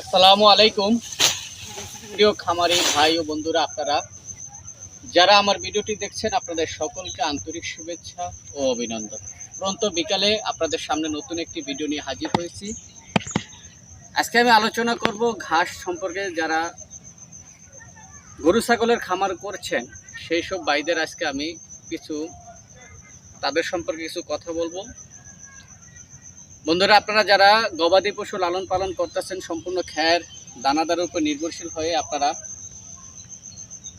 আসসালামু আলাইকুম। প্রিয় খামারি ভাই ও বন্ধুরা, আপনারা যারা আমার ভিডিওটি দেখছেন, আপনাদের সকলকে আন্তরিক শুভেচ্ছা ও অভিনন্দন। পরন্ত বিকালে আপনাদের সামনে নতুন একটি ভিডিও নিয়ে হাজির হয়েছি। আজকে আমি আলোচনা করব ঘাস সম্পর্কে। যারা গরু ছাগলের খামার করছেন, সেই সব ভাইদের আজকে আমি কিছু, তাদের সম্পর্কে কিছু কথা বলব। বন্ধুরা, আপনারা যারা গবাদি পশু লালন পালন করতেছেন, সম্পূর্ণ খ্যার দানাদারের উপর নির্ভরশীল হয়ে আপনারা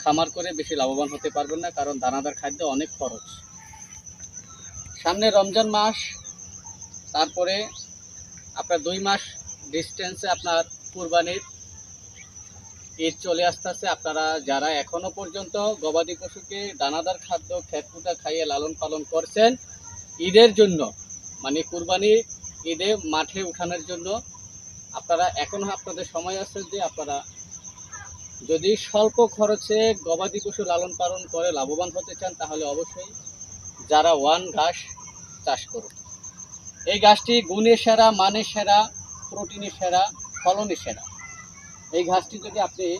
খামার করে বেশি লাভবান হতে পারবেন না, কারণ দানাদার খাদ্য অনেক খরচ। সামনে রমজান মাস, তারপরে আপনার দুই মাস ডিস্টেন্সে আপনার কুরবানির ঈদ চলে আসতেছে। আপনারা যারা এখনও পর্যন্ত গবাদি পশুকে দানাদার খাদ্য খেতকুটা খাইয়ে লালন পালন করছেন, ঈদের জন্য মানে কুরবানি ঈদে মাঠে উঠানোর জন্য আপনারা এখনও আপনাদের সময় আছে যে আপনারা যদি স্বল্প খরচে গবাদি পশু লালন পালন করে লাভবান হতে চান, তাহলে অবশ্যই যারা ওয়ান ঘাস চাষ করুন। এই ঘাসটি গুণে সেরা মানে সেরা, প্রোটিনে সেরা, ফলনে সেরা। এই ঘাসটি যদি আপনি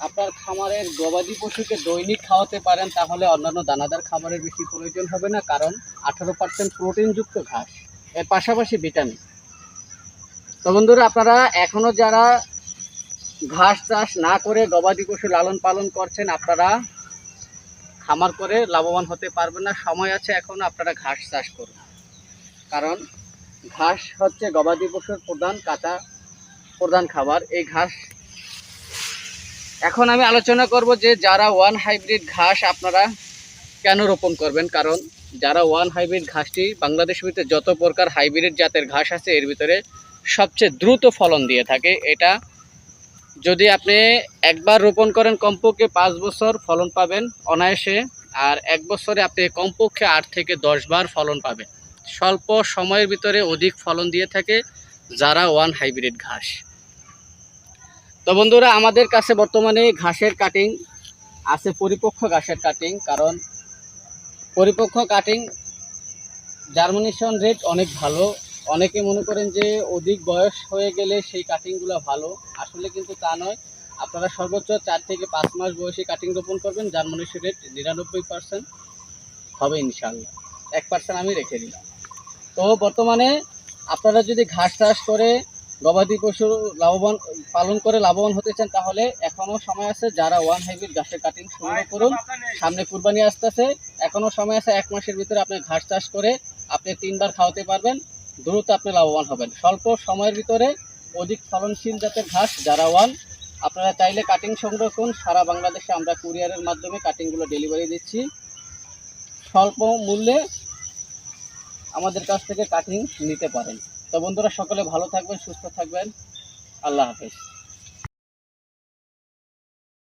আপনার খামারের গবাদি পশুকে দৈনিক খাওয়াতে পারেন, তাহলে অন্যান্য দানাদার খাবারের বেশি প্রয়োজন হবে না, কারণ আঠারো পার্সেন্ট প্রোটিনযুক্ত ঘাস। এর পাশাপাশি ভিটামিন। তো বন্ধুরা, আপনারা এখনও যারা ঘাস চাষ না করে গবাদি পশু লালন পালন করছেন, আপনারা খামার করে লাভবান হতে পারবেন না। সময় আছে এখনও আপনারা ঘাস চাষ করুন। কারণ ঘাস হচ্ছে গবাদি পশুর প্রধান কাঁচা, প্রধান খাবার। এই ঘাস এখন আমি আলোচনা করব যে যারা ওয়ান হাইব্রিড ঘাস আপনারা কেন রোপণ করবেন। কারণ যারা ওয়ান হাইব্রিড ঘাসটি বাংলাদেশের ভিতরে যত প্রকার হাইব্রিড জাতের ঘাস আছে, এর ভিতরে সবচেয়ে দ্রুত ফলন দিয়ে থাকে। এটা যদি আপনি একবার রোপণ করেন, কমপক্ষে পাঁচ বছর ফলন পাবেন অনায়াসে, আর এক বছরে আপনি কমপক্ষে আট থেকে দশ বার ফলন পাবেন। স্বল্প সময়ের ভিতরে অধিক ফলন দিয়ে থাকে যারা ওয়ান হাইব্রিড ঘাস। তো বন্ধুরা, আমাদের কাছে বর্তমানে ঘাসের কাটিং আছে পরিপক্ষ ঘাসের কাটিং কারণ পরিপক্ক কাটিং জার্মিনেশন রেট অনেক ভালো। অনেকে মনে করেন যে অধিক বয়স হয়ে গেলে সেই কাটিংগুলো ভালো। আসলে কিন্তু তা নয়। আপনারা সর্বোচ্চ চার থেকে পাঁচ মাস বয়সে কাটিং রোপণ করবেন। জার্মিনেশন রেট নিরানব্বই পার্সেন্ট হবে ইনশাল্লাহ এক পার্সেন্ট আমি রেখে দিলাম। তো বর্তমানে আপনারা যদি ঘাস চাষ করে গবাদি পশু লাভবান, পালন করে লাভবান হতে চান, তাহলে এখনও সময় আছে, যারা ওয়ান হাইব্রিড ঘাসের কাটিং শুরু করুন। সামনে কুরবানি আসতেছে, এখনও সময় আছে, এক মাসের ভিতরে আপনি ঘাস চাষ করে আপনি তিনবার খাওয়াতে পারবেন, দ্রুত আপনি লাভবান হবেন। স্বল্প সময়ের ভিতরে অধিক ফলনশীল জাতের ঘাস, যারা ওয়ান আপনারা চাইলে কাটিং সংগ্রহ করুন। সারা বাংলাদেশে আমরা কুরিয়ারের মাধ্যমে কাটিংগুলো ডেলিভারি দিচ্ছি। স্বল্প মূল্যে আমাদের কাছ থেকে কাটিং নিতে পারেন। তো বন্ধুরা সকলে ভালো থাকবেন সুস্থ থাকবেন। আল্লাহ হাফেজ।